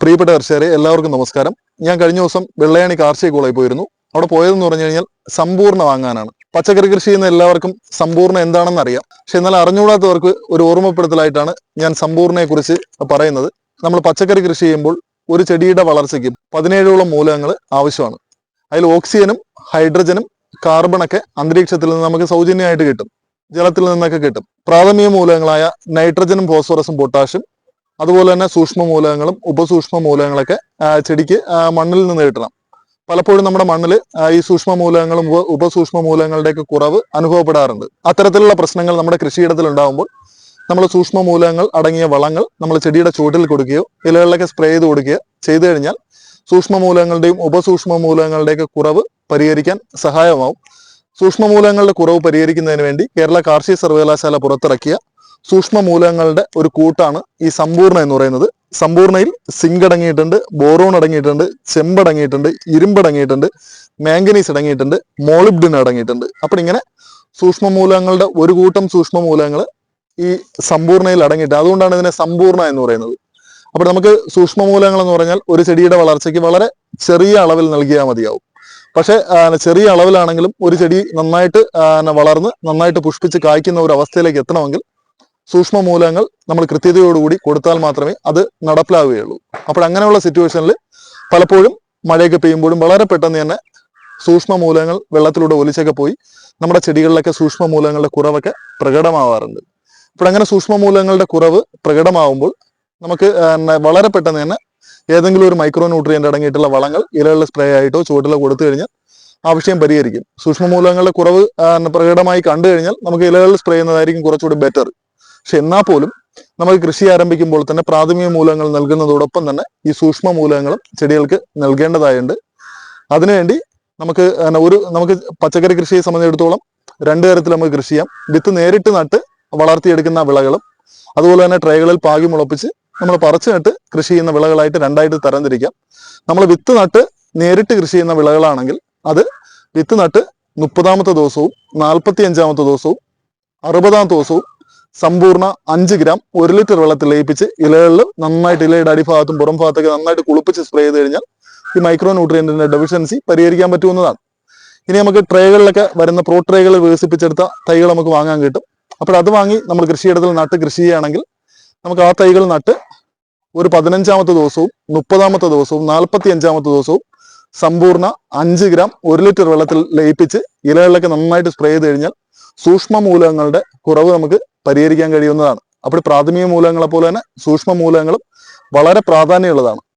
പ്രിയപ്പെട്ട കർഷകരെ എല്ലാവർക്കും നമസ്കാരം. ഞാൻ കഴിഞ്ഞ ദിവസം വെള്ളയാണി കാർഷിക കോളേജിൽ പോയിരുന്നു. അവിടെ പോയതെന്ന് പറഞ്ഞു കഴിഞ്ഞാൽ സമ്പൂർണ വാങ്ങാനാണ്. പച്ചക്കറി കൃഷി ചെയ്യുന്ന എല്ലാവർക്കും സമ്പൂർണ എന്താണെന്ന് അറിയാം. പക്ഷെ എന്നാൽ അറിഞ്ഞുകൂടാത്തവർക്ക് ഒരു ഓർമ്മപ്പെടുത്തലായിട്ടാണ് ഞാൻ സമ്പൂർണയെ കുറിച്ച് പറയുന്നത്. നമ്മൾ പച്ചക്കറി കൃഷി ചെയ്യുമ്പോൾ ഒരു ചെടിയുടെ വളർച്ചയ്ക്ക് പതിനേഴോളം മൂലകങ്ങൾ ആവശ്യമാണ്. അതിൽ ഓക്സിജനും ഹൈഡ്രജനും കാർബണൊക്കെ അന്തരീക്ഷത്തിൽ നിന്ന് നമുക്ക് സൗജന്യമായിട്ട് കിട്ടും. ജലത്തിൽ നിന്നൊക്കെ കിട്ടും. പ്രാഥമിക മൂലകങ്ങളായ നൈട്രജനും ഫോസ്ഫറസും പൊട്ടാഷ്യം അതുപോലെ തന്നെ സൂക്ഷ്മ മൂലകങ്ങളും ഉപസൂക്ഷ്മ മൂലകങ്ങളൊക്കെ ചെടിക്ക് മണ്ണിൽ നിന്ന് കിട്ടണം. പലപ്പോഴും നമ്മുടെ മണ്ണിൽ ഈ സൂക്ഷ്മ മൂലകങ്ങളും ഉപസൂക്ഷ്മ മൂലകങ്ങളുടെയൊക്കെ കുറവ് അനുഭവപ്പെടാറുണ്ട്. അത്തരത്തിലുള്ള പ്രശ്നങ്ങൾ നമ്മുടെ കൃഷിയിടത്തിൽ ഉണ്ടാകുമ്പോൾ നമ്മൾ സൂക്ഷ്മ മൂലകങ്ങൾ അടങ്ങിയ വളങ്ങൾ നമ്മൾ ചെടിയുടെ ചുവട്ടിൽ കൊടുക്കുകയോ ഇലകളിലൊക്കെ സ്പ്രേ ചെയ്ത് കൊടുക്കുകയോ ചെയ്തു കഴിഞ്ഞാൽ സൂക്ഷ്മ മൂലകങ്ങളുടെയും ഉപസൂക്ഷ്മ മൂലകങ്ങളുടെയൊക്കെ കുറവ് പരിഹരിക്കാൻ സഹായമാവും. സൂക്ഷ്മ മൂലകങ്ങളുടെ കുറവ് പരിഹരിക്കുന്നതിന് വേണ്ടി കേരള കാർഷിക സർവകലാശാല പുറത്തിറക്കിയ സൂക്ഷ്മ മൂലകങ്ങളുടെ ഒരു കൂട്ടാണ് ഈ സമ്പൂർണ എന്ന് പറയുന്നത്. സമ്പൂർണയിൽ സിങ്ക് അടങ്ങിയിട്ടുണ്ട് ബോറോൺ അടങ്ങിയിട്ടുണ്ട് ചെമ്പ് അടങ്ങിയിട്ടുണ്ട് ഇരുമ്പ് അടങ്ങിയിട്ടുണ്ട് മാംഗനീസ് അടങ്ങിയിട്ടുണ്ട് മോളിബ്ഡിൻ അടങ്ങിയിട്ടുണ്ട്. അപ്പോൾ ഇങ്ങനെ സൂക്ഷ്മ മൂലകങ്ങളുടെ ഒരു കൂട്ടം സൂക്ഷ്മ മൂലകങ്ങൾ ഈ സമ്പൂർണയിൽ അടങ്ങിയിട്ട് അതുകൊണ്ടാണ് ഇതിനെ സമ്പൂർണ എന്ന് പറയുന്നത്. അപ്പോൾ നമുക്ക് സൂക്ഷ്മ മൂലകങ്ങൾ എന്ന് പറഞ്ഞാൽ ഒരു ചെടിയുടെ വളർച്ചയ്ക്ക് വളരെ ചെറിയ അളവിൽ നൽകിയാൽ മതിയാവും. പക്ഷേ ചെറിയ അളവിലാണെങ്കിലും ഒരു ചെടി നന്നായിട്ട് വളർന്ന് നന്നായിട്ട് പുഷ്പിച്ച് കായ്ക്കുന്ന ഒരു അവസ്ഥയിലേക്ക് എത്തണമെങ്കിൽ സൂക്ഷ്മ മൂലങ്ങൾ നമ്മൾ കൃത്യതയോടുകൂടി കൊടുത്താൽ മാത്രമേ അത് നടപ്പിലാവുകയുള്ളൂ. അപ്പോൾ അങ്ങനെയുള്ള സിറ്റുവേഷനിൽ പലപ്പോഴും മഴയൊക്കെ പെയ്യുമ്പോഴും വളരെ പെട്ടെന്ന് തന്നെ സൂക്ഷ്മ മൂലങ്ങൾ വെള്ളത്തിലൂടെ ഒലിച്ചൊക്കെ പോയി നമ്മുടെ ചെടികളിലൊക്കെ സൂക്ഷ്മ മൂലങ്ങളുടെ കുറവൊക്കെ പ്രകടമാവാറുണ്ട്. അപ്പോൾ അങ്ങനെ സൂക്ഷ്മ മൂലങ്ങളുടെ കുറവ് പ്രകടമാവുമ്പോൾ നമുക്ക് വളരെ പെട്ടെന്ന് തന്നെ ഏതെങ്കിലും ഒരു മൈക്രോ ന്യൂട്രിയന്റ് അടങ്ങിയിട്ടുള്ള വളങ്ങൾ ഇലകളിൽ സ്പ്രേ ആയിട്ടോ ചുവട്ടിലോ കൊടുത്തു കഴിഞ്ഞാൽ ആവശ്യം പരിഹരിക്കും. സൂക്ഷ്മ മൂലങ്ങളുടെ കുറവ് പ്രകടമായി കണ്ടു കഴിഞ്ഞാൽ നമുക്ക് ഇലകളിൽ സ്പ്രേ ചെയ്യുന്നതായിരിക്കും കുറച്ചുകൂടി ബെറ്റർ പക്ഷെ എന്നാൽ പോലും നമുക്ക് കൃഷി ആരംഭിക്കുമ്പോൾ തന്നെ പ്രാഥമിക മൂലങ്ങൾ നൽകുന്നതോടൊപ്പം തന്നെ ഈ സൂക്ഷ്മ മൂലങ്ങളും ചെടികൾക്ക് നൽകേണ്ടതായുണ്ട്. അതിനുവേണ്ടി നമുക്ക് ഒരു നമുക്ക് പച്ചക്കറി കൃഷിയെ സംബന്ധിച്ചിടത്തോളം രണ്ട് തരത്തിൽ നമുക്ക് കൃഷി ചെയ്യാം. വിത്ത് നേരിട്ട് നട്ട് വളർത്തിയെടുക്കുന്ന വിളകളും അതുപോലെ തന്നെ ട്രൈകളിൽ പാകി മുളപ്പിച്ച് നമ്മൾ പറിച്ചു നട്ട് കൃഷി ചെയ്യുന്ന വിളകളായിട്ട് രണ്ടായിട്ട് തരംതിരിക്കാം. നമ്മൾ വിത്ത് നട്ട് നേരിട്ട് കൃഷി ചെയ്യുന്ന വിളകളാണെങ്കിൽ അത് വിത്ത് നട്ട് മുപ്പതാമത്തെ ദിവസവും നാൽപ്പത്തി അഞ്ചാമത്തെ ദിവസവും അറുപതാമത്തെ ദിവസവും സമ്പൂർണ അഞ്ച് ഗ്രാം ഒരു ലിറ്റർ വെള്ളത്തിൽ ലയിപ്പിച്ച് ഇലകളിൽ നന്നായിട്ട് ഇലയുടെ അടിഭാഗത്തും പുറം ഭാഗത്തൊക്കെ നന്നായിട്ട് കുളിപ്പിച്ച് സ്പ്രേ ചെയ്ത് കഴിഞ്ഞാൽ ഈ മൈക്രോ ന്യൂട്രിയന്റിന്റെ ഡെഫിഷ്യൻസി പരിഹരിക്കാൻ പറ്റുന്നതാണ് ഇനി നമുക്ക് ട്രേകളിലൊക്കെ വരുന്ന പ്രോ ട്രേകൾ വികസിപ്പിച്ചെടുത്ത തൈകൾ നമുക്ക് വാങ്ങാൻ കിട്ടും. അപ്പോൾ അത് വാങ്ങി നമ്മൾ കൃഷിയിടത്തിൽ നട്ട് കൃഷി ചെയ്യുകയാണെങ്കിൽ നമുക്ക് ആ തൈകൾ നട്ട് ഒരു പതിനഞ്ചാമത്തെ ദിവസവും മുപ്പതാമത്തെ ദിവസവും നാൽപ്പത്തി അഞ്ചാമത്തെ ദിവസവും സമ്പൂർണ അഞ്ച് ഗ്രാം ഒരു ലിറ്റർ വെള്ളത്തിൽ ലയിപ്പിച്ച് ഇലകളിലൊക്കെ നന്നായിട്ട് സ്പ്രേ ചെയ്ത് കഴിഞ്ഞാൽ സൂക്ഷ്മ മൂലകങ്ങളുടെ കുറവ് നമുക്ക് പരിഹരിക്കാൻ കഴിയുന്നതാണ്. അപ്പോൾ പ്രാഥമിക മൂലകങ്ങളെ പോലെ തന്നെ സൂക്ഷ്മ മൂലകങ്ങളും വളരെ പ്രാധാന്യമുള്ളതാണ്.